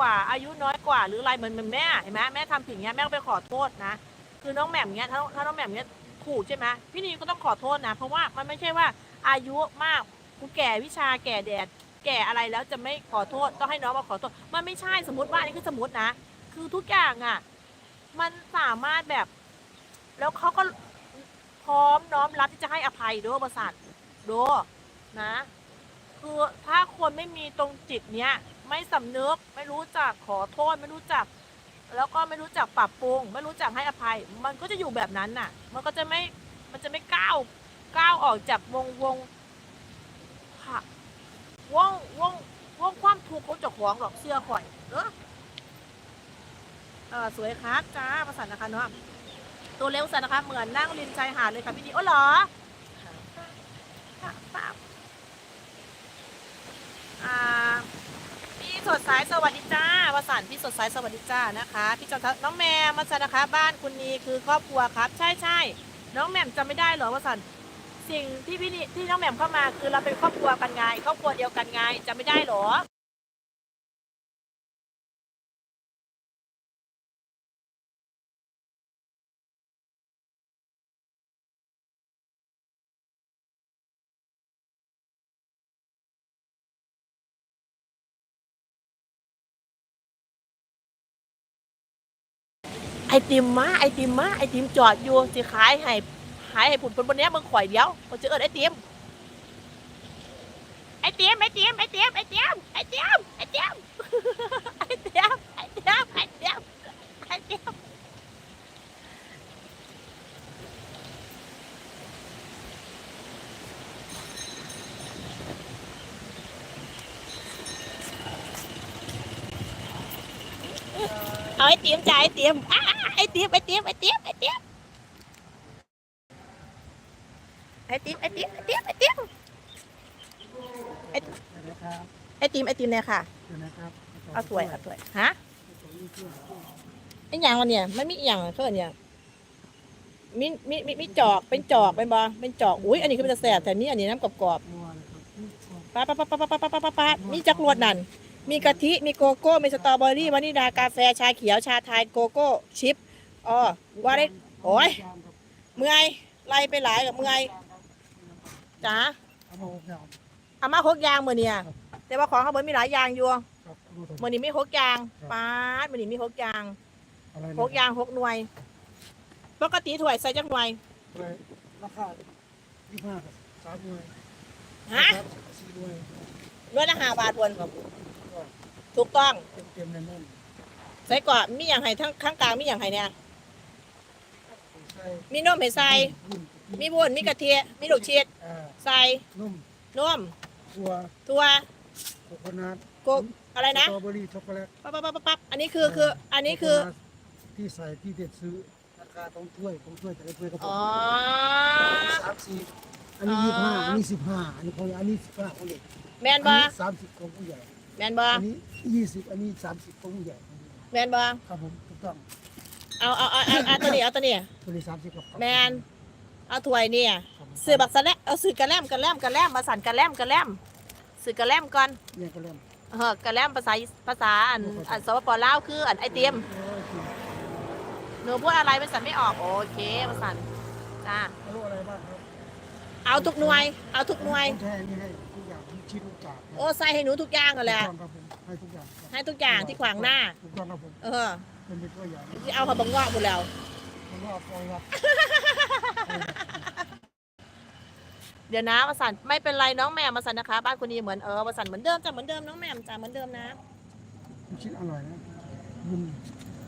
กว่า อายุน้อยกว่า หรืออะไรเหมือนเหมือนแม่เห็นไหมแม่ทำผิดเงี้ยแม่ก็ไปขอโทษนะ คือน้องแหม่มเงี้ยถ้าถ้าน้องแหม่มเงี้ยถูกใช่ไหมพี่นีก็ต้องขอโทษนะ เพราะว่ามันไม่ใช่ว่าอายุมากกูแก่วิชาแก่แดด แก่อะไรแล้วจะไม่ขอโทษต้องให้น้องมาขอโทษ มันไม่ใช่สมมติว่าอันนี้คือสมมตินะ คือทุกอย่างอะ มันสามารถแบบ แล้วเขาก็พร้อมน้อมรับที่จะให้อภัยด้วยประสาทดูนะ คือถ้าคนไม่มีตรงจิตเนี้ย ไม่สำนึก ไม่รู้จักขอโทษ ไม่รู้จัก แล้วก็ไม่รู้จักปรับปรุง ไม่รู้จักให้อภัย มันก็จะอยู่แบบนั้นน่ะ มันก็จะไม่มันจะไม่ก้าวก้าวออกจากวงวงค่ะวงวงวงความทุกข์ของเจ้าของหรอกเสื้อข่อยเออเออสวยครับจ้าประสานนะคะเนาะตัวเล็กสันนะคะเหมือนนั่งริมชายหาดเลยค่ะพี่ดีโอ้เหรอค่ะป้าอ่า พี่สดสายสวัสดีจ้าประสานพี่สดสายสวัสดีจ้านะคะ พี่จอมทัศน์น้องแมมมาสันะคะ บ้านคุณนีคือครอบครัวครับ ใช่ใช่น้องแหม่มจำไม่ได้เหรอประสานสิ่งที่พี่นี่ที่น้องแหม่มเข้ามาคือเราเป็นครอบครัวกันไงครอบครัวเดียวกันไงจำไม่ได้เหรอ ไอติมมาไอติมมาไอติมจอดอยู่สิขายให้ขายให้ผุนคนบนเนี้ยมึงข่อยเดียวมันจะเอิดไอติมไอติมไอติมไอติมไอติมไอติมไอติมไอติมไอติมไอติมไอติม เอาไอติมจ่ายไอติมอ้าไอติมไอติมไอติมไอติมไอติมไอติมไอติมไอติมไอติมไอติมเนี่ยค่ะเอาถ้วยเอาถ้วยฮะไออย่างวะเนี่ยมันมีอหย่างเท่าเนี่ยมีมีมีมีจอกเป็นจอกเป็นบอเป็นจอกอุ้ยอันนี้คือมันจะแสบแต่นี่อันนี้น้ำกรอบๆปาป้าป้าป้าป้าป้าป้าป้าป้ามีจักรวดนั่น มีกะทิ มีโกโก้ มีสตรอเบอรี่วานิลากาแฟ ชาเขียว ชาไทย โกโก้ ชิปอ๋อว่าได้โอ้ยเมื่อยไล่ไปหลายกับเมื่อยจ้าเอามาหกอย่างอามาหกอยางมือเนี่ยแต่ว่าของเขาเบิดมีหลายอย่างอยู่ครับดูถมือนี้มีหกอย่างป้าดมือนี้มีหกอย่างอะไรหกอย่างหกหน่วย ปกติถ้วยใส่จักหน่วยเลยราคายี่ห้าครับสามหน่วยฮะครับสี่หน่วยหน่วยละห้าบาทพวนครับก็ ถูกต้องเต็มเต็มๆแน่นใส่ก่อนมีอย่างไห้ทั้งข้างกลางมีอย่างไห้เนี่ยๆใส่มีนมให้ใส่นุ่มมีบุญมีกระเทียมมีลูกชิดอ่าใส่นุ่มนมถั่วถั่วโคโคนัทโกอะไรนะสตรอเบอรี่ช็อกโกแลตปั๊บปั๊บปั๊บปั๊บปั๊บอันนี้คือคืออันนี้คือ โโนัทที่ใส่ที่เด็ดซื้อราคาต้องถ้วยต้องถ้วยแต่ละถ้วยก็พอ๋ออสามสี่อันนี้อ๋อ ยี่ห้าอันนี้สิบห้าอันนี้ของอันนี้สิบห้าของเด็กแมนบอสามสิบของผู้ใหญ่ แมนบออันนี้ยี่สิบอันนี้สามสิบของผู้ใหญ่แมนบอครับผมถูกต้องเอาเอาเอาเอาเอาตัวนี้เอาตัวนี้ตัวนี้สามสิบกับแมนเอาถ้วยเนี่ยซื้อบักสะแลเอาซื้อกระแลมกระแลมกระแลมมาสั่นกระแลมกระแลมซื้อกระแลมก่อนเนี่ยก็เริ่มเออกระแลมภาษาภาษาอันอันสปปลาวคืออันไอเตียมโอ้ยคือหนูพูดอะไรภาษาไม่ออกโอเคภาษาจ้าไม่รู้อะไรบ้างครับเอาทุกหน่วย เอาทุกหน่วย ผมแท้นี่ให้ ทุกอย่างทุกชิ้นทุกจานโอ้ใส่ให้หนูทุกอย่างกันแหละถูกต้องครับผมให้ทุกอย่างครับให้ทุกอย่างที่ขวางหน้า ถูกต้องครับผมเออเป็นเป็นตัวอย่างที่เอาเขาบังงอกหมดแล้ว ผมว่าฟอยครับเดี๋ยวนะภาษาไม่เป็นไรน้องแม่ภาษานะคะ บ้านคนนี้เหมือนเออภาษาเหมือนเดิมจ้ะเหมือนเดิมน้องแม่จ้ะเหมือนเดิมนะทุกชิ้นอร่อยนะยืม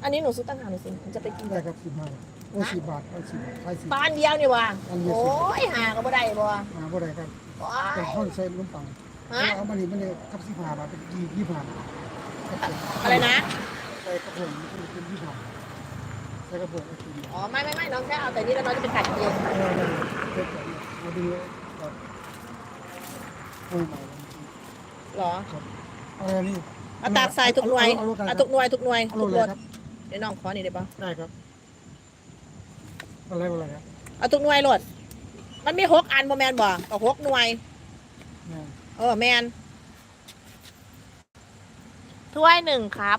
อันนี้หนูซื้อตั้งหากหนูสิหนูจะไปกินได้ครับสิบห้าโอ้สิบบาทเอาสิบบาทใช่สิบ บ้านเดียวนี่ว่ะอันเดียวโอ้ยหาก็บ่ได้บ่มาบ่ได้ครับโอ้แต่ยห้องใส่ลูกปังฮะ เอามานี่มันเลยกับสิบห้าบาทเป็นยี่ยี่ห้าบาทครับผมอะไรนะใส่กระผมมันเป็นยี่ห้าใส่กระผมก็คืออ๋อไม่ไม่ไม่น้องแค่เอาแต่นี้แล้วน้องจะไปขัดเองเออได้เด็ดแบบนี้มาดูก่อนโอ้ยใหม่เหรอเอาอันนี้เอาตากใส่ทุกหน่วยเอาลูกอะไรเอาทุกหน่วยทุกหน่วยเอาทุลูกกรอะไรถครับเดี๋ยวน้องขอนี่ได้ปะได้ครับอะไรอะไรครับเอาทุกหน่วยรถมันมีหกอันบ่แมนบ่เอาหกหน่วยเนี่ย เออแมนถ้วยหนึ่งครับ